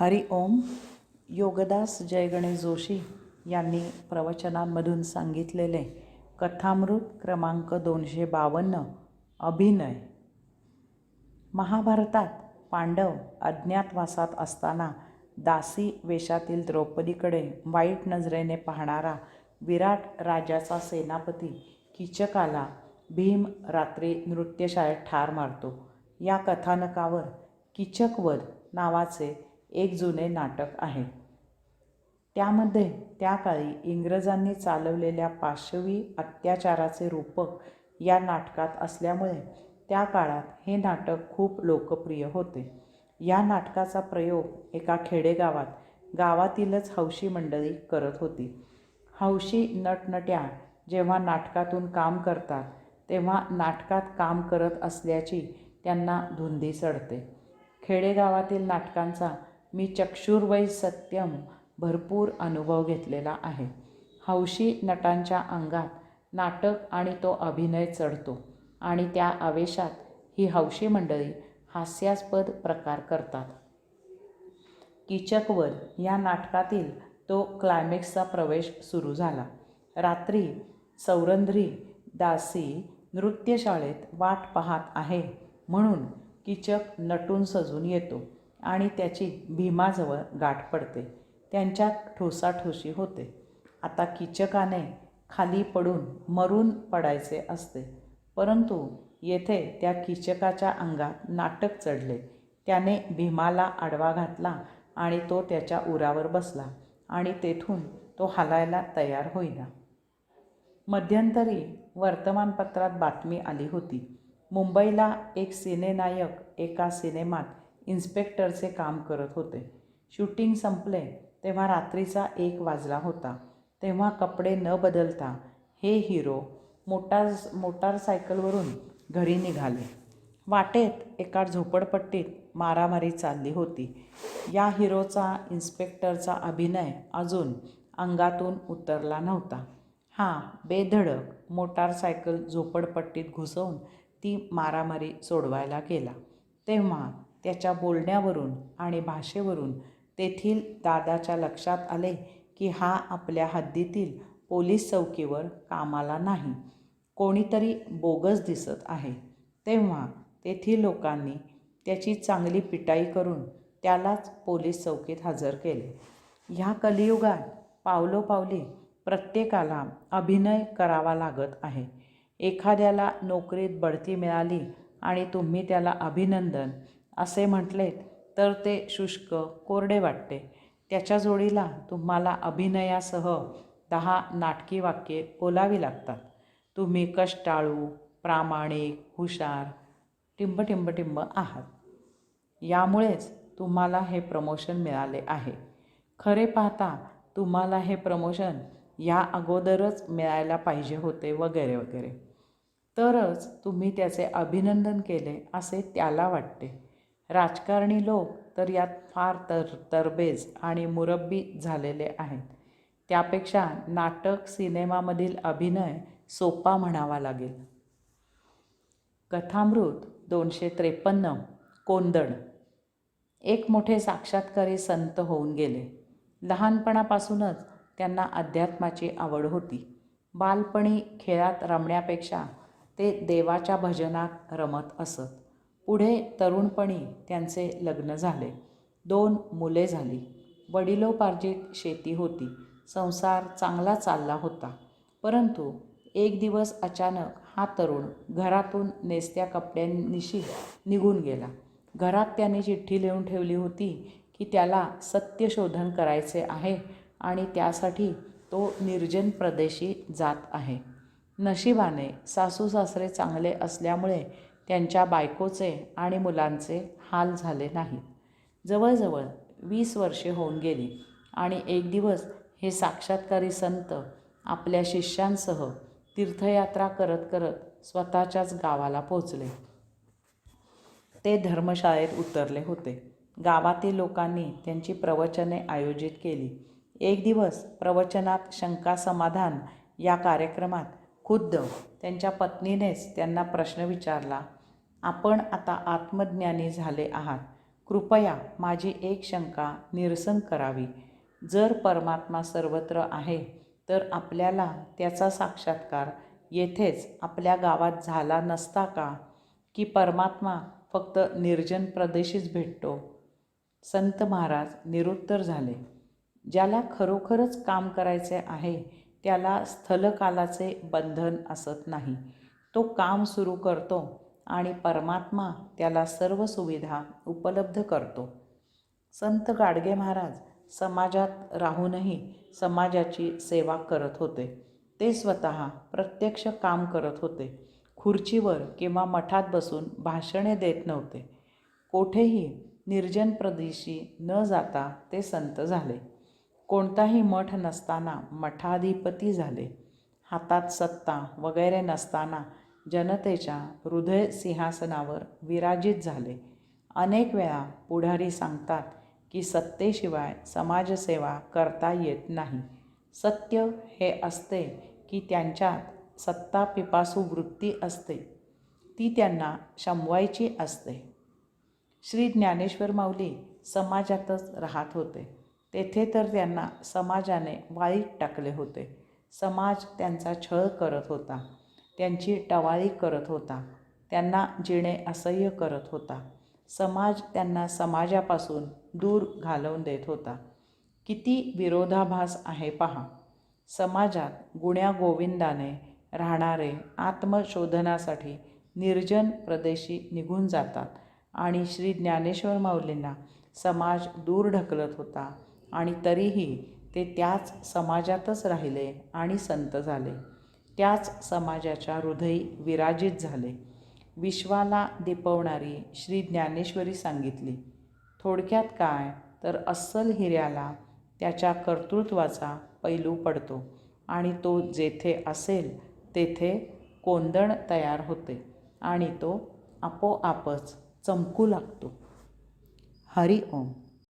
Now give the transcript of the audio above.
हरि ओम. योगदास जयगणेश जोशी यांनी प्रवचनांमधून सांगितलेले कथामृत क्रमांक दोनशे बावन्न अभिनय. महाभारतात पांडव अज्ञातवासात असताना दासी वेशातील द्रौपदीकडे वाईट नजरेने पाहणारा विराट राजाचा सेनापती किचकाला भीम रात्री नृत्यशाळेत ठार मारतो. या कथानकावर किचकवध नावाचे एक जुने नाटक आहे. त्यामध्ये त्या काळी इंग्रजांनी चालवलेल्या पाशवी अत्याचाराचे रूपक या नाटकात असल्यामुळे त्या काळात हे नाटक खूप लोकप्रिय होते. या नाटकाचा प्रयोग एका खेडेगावात गावातीलच हौशी मंडळी करत होती. हौशी नटनट्या जेव्हा नाटकातून काम करतात तेव्हा नाटकात काम करत असल्याची त्यांना धुंदी चढते. खेडेगावातील नाटकांचा मी चक्षुर्वै सत्यम भरपूर अनुभव घेतलेला आहे. हौशी नटांच्या अंगात नाटक आणि तो अभिनय चढतो आणि त्या आवेशात ही हौशी मंडळी हास्यास्पद प्रकार करतात. किचकवर या नाटकातील तो क्लायमॅक्सचा प्रवेश सुरू झाला. रात्री सौरंध्री दासी नृत्यशाळेत वाट पाहत आहे म्हणून किचक नटून सजून येतो. आणि त्याची भीमाजवळ गाठ पडते. त्यांच्यात ठोसाठोशी होते. आता किचकाने खाली पडून मरून पडायचे असते. परंतु येथे त्या किचकाच्या अंगात नाटक चढले. त्याने भीमाला आडवा घातला आणि तो त्याच्या उरावर बसला आणि तेथून तो हालायला तयार होईना. मध्यंतरी वर्तमानपत्रात बातमी आली होती. मुंबईला एक सिनेनायक एका सिनेमात इन्स्पेक्टरचे काम करत होते. शूटिंग संपले तेव्हा रात्रीचा एक वाजला होता. तेव्हा कपडे न बदलता हे हिरो मोटार मोटारसायकलवरून घरी निघाले. वाटेत एका झोपडपट्टीत मारामारी चालली होती. या हिरोचा इन्स्पेक्टरचा अभिनय अजून अंगातून उतरला नव्हता. हा बेधडक मोटारसायकल झोपडपट्टीत घुसवून ती मारामारी सोडवायला गेला. तेव्हा त्याच्या बोलण्यावरून आणि भाषेवरून तेथील दादाच्या लक्षात आले की हा आपल्या हद्दीतील पोलीस चौकीवर कामाला नाही. कोणीतरी बोगस दिसत आहे. तेव्हा तेथील लोकांनी त्याची चांगली पिटाई करून त्यालाच पोलीस चौकीत हजर केले. ह्या कलियुगात पावलोपावली प्रत्येकाला अभिनय करावा लागत आहे. एखाद्याला नोकरीत बढती मिळाली आणि तुम्ही त्याला अभिनंदन असे म्हटलेत तर ते शुष्क कोरडे वाटते. त्याच्या जोडीला तुम्हाला अभिनयासह दहा नाटकी वाक्ये बोलावी लागतात. तुम्ही कष्टाळू प्रामाणिक हुशार टिंब टिंब टिंब आहात. यामुळेच तुम्हाला हे प्रमोशन मिळाले आहे. खरे पाहता तुम्हाला हे प्रमोशन या अगोदरच मिळायला पाहिजे होते वगैरे वगैरे. तरच तुम्ही त्याचे अभिनंदन केले असे त्याला वाटते. राजकारणी लोक तर यात फार तर तरबेज आणि मुरब्बी झालेले आहेत. त्यापेक्षा नाटक सिनेमामधील अभिनय सोपा म्हणावा लागेल. कथामृत दोनशे त्रेपन्न कोंदण. एक मोठे साक्षात्कारी संत होऊन गेले. लहानपणापासूनच त्यांना अध्यात्माची आवड होती. बालपणी खेळात रमण्यापेक्षा ते देवाच्या भजनात रमत असत. पुढे तरुणपणी त्यांचे लग्न झाले. दोन मुले झाली. वडिलोपार्जित शेती होती. संसार चांगला चालला होता. परंतु एक दिवस अचानक हा तरुण घरातून नेसत्या कपड्यांनिशी निघून गेला. घरात त्याने चिठ्ठी लिहून ठेवली होती की त्याला सत्यशोधन करायचे आहे आणि त्यासाठी तो निर्जन प्रदेशी जात आहे. नशिबाने सासू सासरे चांगले असल्यामुळे त्यांच्या बायकोचे आणि मुलांचे हाल झाले नाहीत. जवळजवळ वीस वर्षे होऊन गेली आणि एक दिवस हे साक्षात्कारी संत आपल्या शिष्यांसह तीर्थयात्रा करत करत स्वतःच्याच गावाला पोचले ते धर्मशाळेत उतरले होते. गावातील लोकांनी त्यांची प्रवचने आयोजित केली. एक दिवस प्रवचनात शंका समाधान या कार्यक्रमात खुद्द त्यांच्या पत्नीनेच त्यांना प्रश्न विचारला आपण आता आत्मज्ञानी झाले आहात. कृपया माझी एक शंका निरसन करावी. जर परमात्मा सर्वत्र आहे तर आपल्याला त्याचा साक्षात्कार येथेच आपल्या गावात झाला नसता का? की परमात्मा फक्त निर्जन प्रदेशीच भेटतो? संत महाराज निरुत्तर झाले. ज्याला खरोखरच काम करायचे आहे त्याला स्थलकालाचे बंधन असत नाही. तो काम सुरू करतो. आणि परमात्मा त्याला सर्व सुविधा उपलब्ध करतो. संत गाडगे महाराज समाजात राहूनही समाजाची सेवा करत होते. ते स्वतः प्रत्यक्ष काम करत होते. खुर्चीवर किंवा मठात बसून भाषणे देत नव्हते. कोठेही निर्जन प्रदेशी न जाता ते संत झाले. कोणताही मठ नसताना मठाधिपती झाले. हातात सत्ता वगैरे नसताना जनतेच्या हृदय सिंहासनावर विराजित झाले. अनेक वेळा पुढारी सांगतात की सत्तेशिवाय समाजसेवा करता येत नाही. सत्य हे असते की त्यांच्यात सत्ता पिपासू वृत्ती असते. ती त्यांना शमवायची असते. श्री ज्ञानेश्वर माऊली समाजातच राहत होते. तेथे तर त्यांना समाजाने वाईट टाकले होते. समाज त्यांचा छळ करत होता. त्यांची टवाळी करत होता. त्यांना जिणे असह्य करत होता. समाज त्यांना समाजापासून दूर घालवून देत होता. किती विरोधाभास आहे पहा. समाजात गुण्या गोविंदाने राहणारे आत्मशोधनासाठी निर्जन प्रदेशी निघून जातात आणि श्री ज्ञानेश्वर माऊलींना समाज दूर ढकलत होता आणि तरीही ते त्याच समाजातच राहिले आणि संत झाले. त्याच समाजाच्या हृदयी विराजित झाले. विश्वाला दिपवणारी श्री ज्ञानेश्वरी सांगितली थोडक्यात काय? तर अस्सल हिऱ्याला त्याच्या कर्तृत्वाचा पैलू पडतो आणि तो जेथे असेल तेथे कोंदण तयार होते आणि तो आपोआपच चमकू लागतो. हरी ओम.